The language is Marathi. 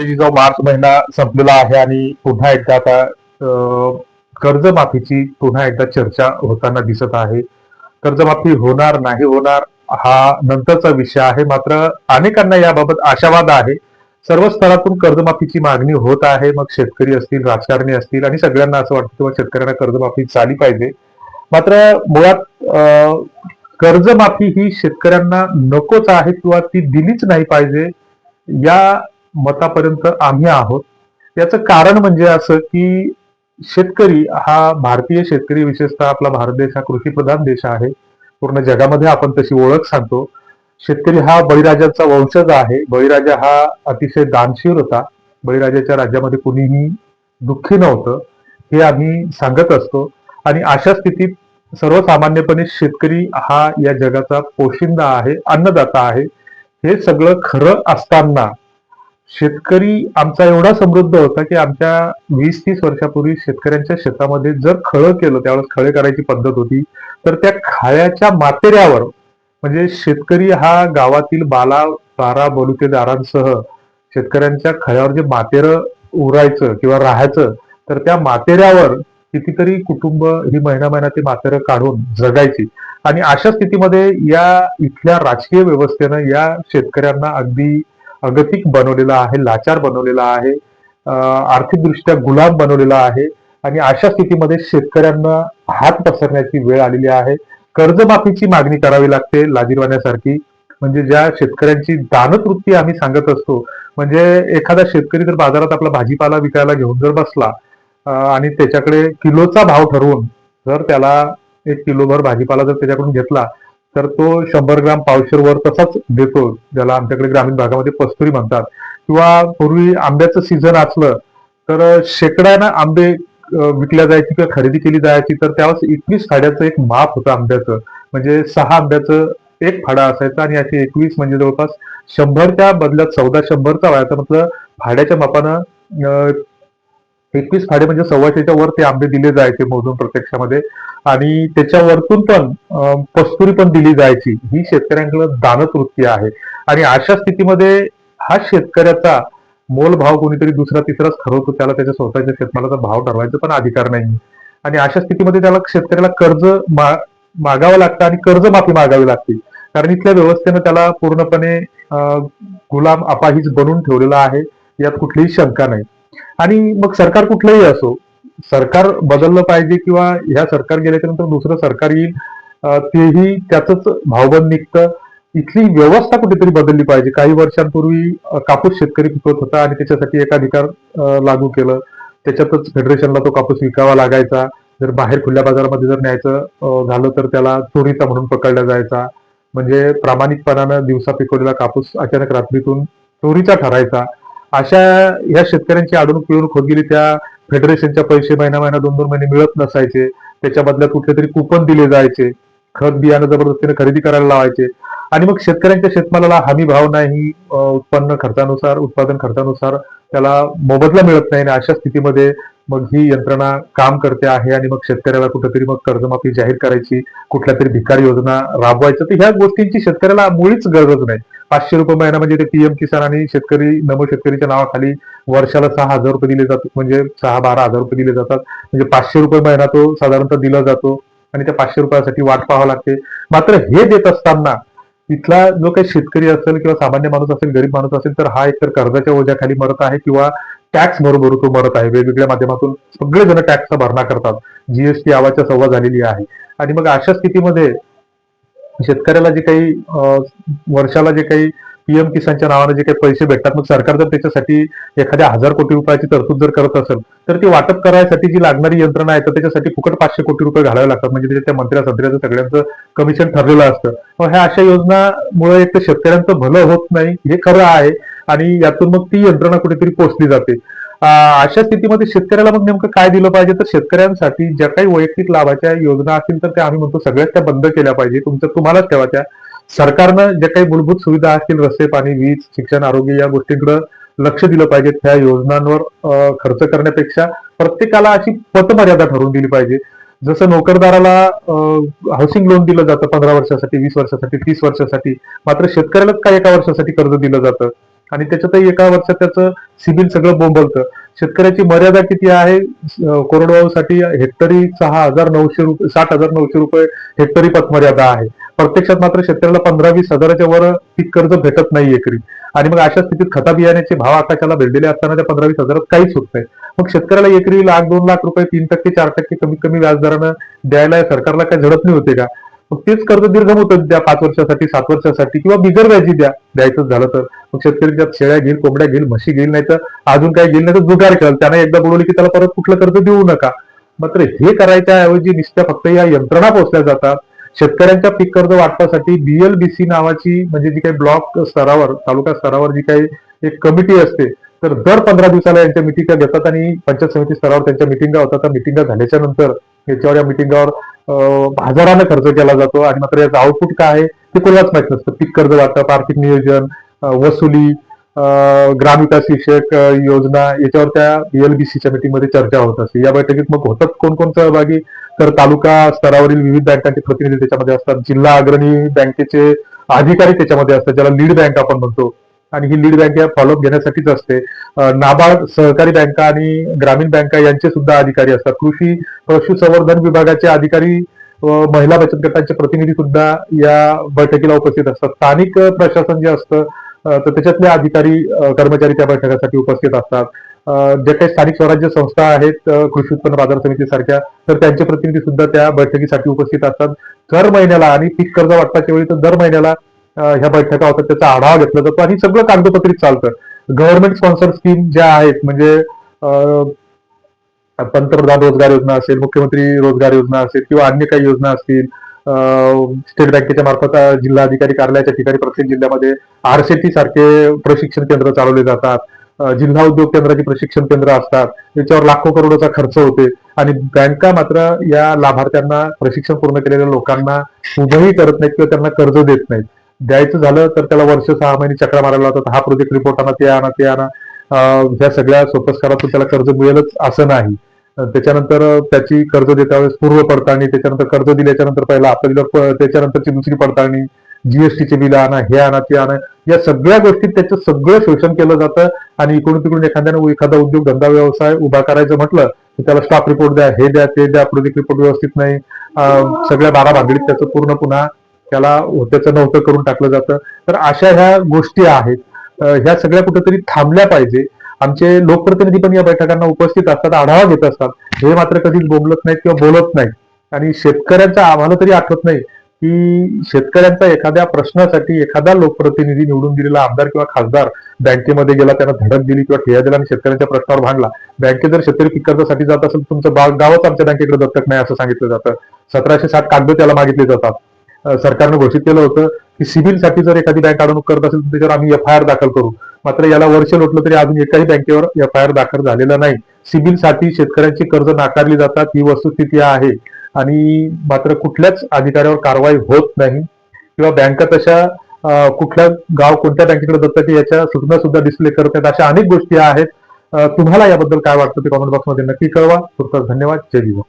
जो मार्च महिना संपलेला आहे आणि पुन्हा एकदा आता कर्जमाफीची पुन्हा एकदा चर्चा होताना दिसत आहे. कर्जमाफी होणार नाही होणार हा नंतरचा विषय आहे. मात्र अनेकांना याबाबत आशावाद आहे. सर्व स्तरातून कर्जमाफीची मागणी होत आहे. मग शेतकरी असतील राजकारणी असतील आणि सगळ्यांना असं वाटतं किंवा शेतकऱ्यांना कर्जमाफी झाली पाहिजे. मात्र मुळात कर्जमाफी ही शेतकऱ्यांना नकोच आहे किंवा ती दिलीच नाही पाहिजे या मतापर्यंत आम्ही आहोत. याचं कारण म्हणजे असं की शेतकरी हा भारतीय शेतकरी विशेषतः आपला भारत देश हा कृषीप्रधान देश आहे. पूर्ण जगामध्ये आपण तशी ओळख सांगतो. शेतकरी हा बळीराजाचा वंशज आहे. बळीराजा हा अतिशय दानशीर होता. बळीराजाच्या राज्यामध्ये कुणीही दुःखी नव्हतं. हे आम्ही सांगत असतो. आणि अशा स्थितीत सर्वसामान्यपणे शेतकरी हा या जगाचा पोशिंदा आहे अन्नदाता आहे. हे सगळं खरं असताना शेतकरी आमचा एवढा समृद्ध होता की आमच्या वीस तीस वर्षापूर्वी शेतकऱ्यांच्या शेतामध्ये जर खळं केलं त्यावेळेस खळे करायची पद्धत होती तर त्या खाळ्याच्या मातेऱ्यावर म्हणजे शेतकरी हा गावातील बाला बारा बलुतेदारांसह शेतकऱ्यांच्या खळ्यावर जे मातेरं उरायचं किंवा राहायचं तर त्या मातेऱ्यावर कितीतरी कुटुंब ही महिना महिना ते मातेरं काढून जगायची. आणि अशा स्थितीमध्ये या इथल्या राजकीय व्यवस्थेनं या शेतकऱ्यांना अगदी अगतिक बनवलेला आहे लाचार बनवलेला आहे आर्थिकदृष्ट्या गुलाम बनवलेला आहे आणि अशा स्थितीमध्ये शेतकऱ्यांना हात पसरण्याची वेळ आलेली आहे. कर्जमाफीची मागणी करावी लागते लाजीरवाण्यासारखी. म्हणजे ज्या शेतकऱ्यांची दानवृत्ती आम्ही सांगत असतो म्हणजे एखादा शेतकरी जर बाजारात आपला भाजीपाला विकायला घेऊन जर बसला आणि त्याच्याकडे किलोचा भाव ठरवून जर त्याला एक किलोभर भाजीपाला जर त्याच्याकडून घेतला तर तो शंभर ग्राम पावशेरवर तसाच देतो ज्याला आमच्याकडे ग्रामीण भागामध्ये पस्तुरी म्हणतात. किंवा पूर्वी आंब्याचं सीझन असलं तर शेकड्यानं आंबे विकल्या जायची किंवा खरेदी केली जायची तर त्यावेळेस एकवीस फाड्याचं एक माप होतं आंब्याचं. म्हणजे सहा आंब्याचं एक फाडा असायचा आणि याचे एकवीस म्हणजे जवळपास शंभरच्या बदल्यात चौदा शंभरचा व्हायचा. म्हटलं फाड्याच्या मापानं एकवीस फाडे म्हणजे सव्वाशेच्या वर ते आंबे दिले जायचे मोजून प्रत्यक्षामध्ये. आणि त्याच्यावरतून पण कस्तुरी पस्तुरी पण दिली जायची. ही शेतकऱ्यांकडे दानत वृत्ती आहे. आणि अशा स्थितीमध्ये हा शेतकऱ्याचा मोल भाव कोणीतरी दुसरा तिसराच ठरवतो त्याला त्याच्या स्वतःच्या शेतमालाचा भाव ठरवायचा पण अधिकार नाही आणि अशा स्थितीमध्ये त्याला शेतकऱ्याला कर्ज मा- मागावं लागतं आणि कर्जमाफी मागावी लागते. कारण इथल्या व्यवस्थेनं त्याला पूर्णपणे अं, गुलाम अपाहिज बनवून ठेवलेला आहे. यात कुठलीही शंका नाही. आणि मग सरकार कुठलंही असो सरकार बदललं पाहिजे किंवा ह्या सरकार गेल्याच्यानंतर दुसरं सरकार येईल तेही त्याच भावबंद निघतं. इथली व्यवस्था कुठेतरी बदलली पाहिजे. काही वर्षांपूर्वी कापूस शेतकरी पिकवत होता आणि त्याच्यासाठी एकाधिकार अधिकार लागू केलं. त्याच्यातच फेडरेशनला तो कापूस विकावा लागायचा. जर बाहेर खुल्या बाजारामध्ये जर न्यायचं झालं तर त्याला चोरीचा म्हणून पकडला जायचा. म्हणजे प्रामाणिकपणानं दिवसा पिकवलेला कापूस अचानक रात्रीतून चोरीचा ठरायचा. अशा या शेतकऱ्यांची अडवणूक पिळवणूक होत गेली त्या फेडरेशनच्या पैसे महिना महिना दोन दोन महिने मिळत नसायचे. त्याच्या बदल्यात कुठले तरी कुपन दिले जायचे. खत बियाणं जबरदस्तीने खरेदी करायला लावायचे. आणि मग शेतकऱ्यांच्या शेतमालाला हमी भाव नाही उत्पन्न खर्चानुसार उत्पादन खर्चानुसार त्याला मोबदला मिळत नाही. आणि अशा स्थितीमध्ये मग ही यंत्रणा काम करते आहे आणि मग शेतकऱ्याला कुठेतरी मग कर्जमाफी जाहीर करायची कुठल्या तरी भिकारी योजना राबवायचं. तर ह्या गोष्टींची शेतकऱ्याला मुळीच गरज नाही. पाचशे रुपये महिना म्हणजे ते पीएम किसान आणि शेतकरी नमो शेतकरीच्या नावाखाली वर्षाला सहा हजार रुपये दिले जातात. म्हणजे सहा बारा हजार रुपये दिले जातात. म्हणजे पाचशे रुपये महिना तो साधारणतः दिला जातो. आणि त्या पाचशे रुपयासाठी वाट पाहावं लागते. मात्र हे देत असताना इथला जो काही शेतकरी असेल किंवा सामान्य माणूस असेल गरीब माणूस असेल तर हा एकतर कर्जाच्या ओझ्याखाली मरत आहे किंवा टॅक्स बरोबर तो मरत आहे. वेगवेगळ्या माध्यमातून सगळेजण टॅक्सचा भरणा करतात. जीएसटी आवाच्या सव्वा झालेली आहे. आणि मग अशा स्थितीमध्ये शेतकऱ्याला जे काही वर्षाला जे काही पीएम किसानच्या नावाने जे काही पैसे भेटतात मग सरकार जर त्याच्यासाठी एखाद्या हजार कोटी रुपयाची तरतूद जर करत असेल तर ती वाटप करायसाठी जी लागणारी यंत्रणा आहे तर त्याच्यासाठी फुकट पाचशे कोटी रुपये घालावे लागतात. म्हणजे त्याच्या त्या मंत्र्या संत्र्याचं सगळ्यांचं कमिशन ठरलेलं असतं. मग ह्या अशा योजनामुळे एक तर शेतकऱ्यांचं भलं होत नाही हे खरं आहे. आणि यातून मग ती यंत्रणा कुठेतरी पोचली जाते. अशा स्थितीमध्ये शेतकऱ्याला मग नेमकं काय दिलं पाहिजे? तर शेतकऱ्यांसाठी ज्या काही वैयक्तिक लाभाच्या योजना असतील तर त्या आम्ही म्हणतो सगळ्याच त्या बंद केल्या पाहिजे. तुमचं तुम्हालाच ठेवायच्या सरकारनं ज्या काही मूलभूत सुविधा असतील रस्ते पाणी वीज शिक्षण आरोग्य या गोष्टींकडे लक्ष दिलं पाहिजे त्या योजनांवर खर्च करण्यापेक्षा. प्रत्येकाला अशी पतमर्यादा ठरवून दिली पाहिजे. जसं नोकरदाराला हाऊसिंग लोन दिलं जातं पंधरा वर्षासाठी वीस वर्षासाठी तीस वर्षासाठी. मात्र शेतकऱ्यालाच काय एका वर्षासाठी कर्ज दिलं जातं? आणि त्याच्यातही एका वर्षात त्याचं सिबिल सगळं बोंबलतं. शेतकऱ्याची मर्यादा किती आहे? अं, कोरडवाहूसाठी हेक्टरी सहा हजार नऊशे रुपये साठ हजार नऊशे रुपये हेक्टरी पतमर्यादा आहे. प्रत्यक्षात मात्र शेतकऱ्याला पंधरा वीस हजाराच्या वर पीक कर्ज भेटत नाही एकरी. आणि मग अशा स्थितीत खता बियाण्याचे भाव आकाशाला भेटलेले असताना त्या पंधरा वीस हजारात काहीच होत नाही. मग शेतकऱ्याला एकरी लाख दोन लाख रुपये तीन टक्के चार टक्के कमीत कमी व्याजदरानं द्यायला सरकारला काय झडप नाही होते का? मग तेच कर्ज दीर्घ मुदत द्या पाच वर्षासाठी सात वर्षासाठी किंवा बिगर व्याजी द्या. द्यायचं झालं तर. मग शेतकरी त्यात शेळ्या घेईल कोंबड्या घेईल म्हशी घेईल नाही तर अजून काय घेईल नाही तर जुगार खेळ त्यांना एकदा बोलवली की त्याला परत कुठलं कर्ज देऊ नका. मात्र हे करायच्या ऐवजी निश्चित फक्त या यंत्रणा पोहोचल्या जातात. शेतकऱ्यांच्या पीक कर्ज वाटपासाठी बीएलबीसी नावाची म्हणजे जी काही ब्लॉक स्तरावर तालुका स्तरावर जी काही एक कमिटी असते तर दर पंधरा दिवसाला यांच्या मिटिंगा घेतात आणि पंचायत समिती स्तरावर त्यांच्या मिटिंगा होतात. त्या मिटिंगा झाल्याच्यानंतर याच्यावर या मिटिंगावर हजारानं खर्च केला जातो आणि मात्र याचं आउटपुट काय आहे ते कोणालाच माहीत नसतं. पीक कर्ज वाटप आर्थिक नियोजन वसुली ग्रामविकास शिक्षक योजना याच्यावर त्या बीएलबीसीच्या मीटिंगमध्ये चर्चा होत असते. या बैठकीत मग होतात कोण कोण सहभागी? तर तालुका स्तरावरील विविध बँकांचे प्रतिनिधी त्याच्यामध्ये असतात. जिल्हा अग्रणी बँकेचे अधिकारी त्याच्यामध्ये असतात ज्याला लीड बँक आपण म्हणतो. आणि ही लीड बँक या फॉलोअप घेण्यासाठीच असते. नाबार्ड सहकारी बँका आणि ग्रामीण बँका यांचे सुद्धा अधिकारी असतात. कृषी पशुसंवर्धन विभागाचे अधिकारी व महिला बचत गटांचे प्रतिनिधी सुद्धा या बैठकीला उपस्थित असतात. स्थानिक प्रशासन जे असतं तर त्याच्यातले अधिकारी कर्मचारी त्या बैठकासाठी उपस्थित असतात. ज्या जे काही स्थानिक स्वराज्य संस्था आहेत कृषी उत्पन्न बाजार समिती सारख्या तर त्यांचे प्रतिनिधी सुद्धा त्या बैठकीसाठी उपस्थित असतात. दर महिन्याला आणि पीक कर्ज वाटपाच्या वेळी तर दर महिन्याला ह्या बैठका होतात त्याचा आढावा घेतला जातो आणि सगळं कागदपत्री चालतं. गव्हर्नमेंट स्पॉन्सर स्कीम ज्या आहेत म्हणजे पंतप्रधान रोजगार योजना असेल मुख्यमंत्री रोजगार योजना असेल किंवा अन्य काही योजना असतील स्टेट बँकेच्या मार्फत जिल्हाधिकारी कार्यालयाच्या ठिकाणी प्रत्येक जिल्ह्यामध्ये आरसेटी सारखे प्रशिक्षण केंद्र चालवले जातात. जिल्हा उद्योग केंद्राची प्रशिक्षण केंद्र असतात. त्याच्यावर लाखो करोडचा खर्च होते. आणि बँका मात्र या लाभार्थ्यांना प्रशिक्षण पूर्ण केलेल्या लोकांना उभंही करत नाहीत किंवा त्यांना कर्ज देत नाहीत. द्यायचं झालं तर त्याला वर्ष सहा महिने चक्रा मारायला लागतात हा प्रोजेक्ट रिपोर्ट आणा ते आणा ते आणा. ह्या सगळ्या सोपस्कारातून त्याला कर्ज मिळेलच असं नाही. त्याच्यानंतर त्याची कर्ज देता वेळेस पूर्व पडताळणी त्याच्यानंतर कर्ज दिल्याच्या नंतर पहिला आपल्याला त्याच्यानंतरची दुसरी पडताळणी जीएसटीचे बिल आणा हे आणा ते आणा. या सगळ्या गोष्टीत त्याचं सगळं शोषण केलं जातं आणि इकडून तिकडून एखाद्याने एखादा उद्योग धंदा व्यवसाय उभा करायचं म्हटलं तर त्याला स्टाफ रिपोर्ट द्या हे द्या ते द्या प्रोजेक्ट रिपोर्ट व्यवस्थित नाही. सगळ्या बारा भागडीत त्याचं पूर्ण पुन्हा त्याला त्याचं नव्हतं करून टाकलं जातं. तर अशा ह्या गोष्टी आहेत. ह्या सगळ्या कुठेतरी थांबल्या पाहिजे. आमचे लोकप्रतिनिधी पण या बैठकांना उपस्थित असतात आढावा घेत असतात. हे मात्र कधीच बोंबलत नाहीत किंवा बोलत नाहीत. आणि शेतकऱ्यांचा आम्हाला तरी आठवत नाही की शेतकऱ्यांचा एखाद्या प्रश्नासाठी एखादा लोकप्रतिनिधी निवडून दिलेला आमदार किंवा खासदार बँकेमध्ये गेला त्यांना धडक दिली किंवा ठेया दिला आणि शेतकऱ्यांच्या प्रश्नावर भांडला. बँकेत जर शेतकरी पीक कर्जासाठी जात असेल तुमचं बा- गावच आमच्या बँकेकडे दत्तक नाही असं सांगितलं जातं. सतराशे साठ कागद त्याला मागितले जातात. सरकारनं घोषित केलं होतं की सिबिलसाठी जर एखादी बँक अडवणूक करत असेल तर त्याच्यावर आम्ही एफ आय आर दाखल करू. मात्र याला वर्ष लोटलं तरी अजून एकाही बँकेवर एफ आय आर दाखल झालेला नाही. सिबिलसाठी शेतकऱ्यांची कर्ज नाकारली जातात ही वस्तुस्थिती आहे. आणि मात्र कुठल्याच अधिकाऱ्यावर कारवाई होत नाही. किंवा बँका तशा कुठल्या गाव कोणत्या बँकेकडे जातात याच्या सूचना सुद्धा डिस्प्ले करत आहेत अशा अनेक गोष्टी आहेत. तुम्हाला याबद्दल काय वाटतं ते कॉमेंट बॉक्समध्ये नक्की कळवा. तुर्तास धन्यवाद. जय जीवन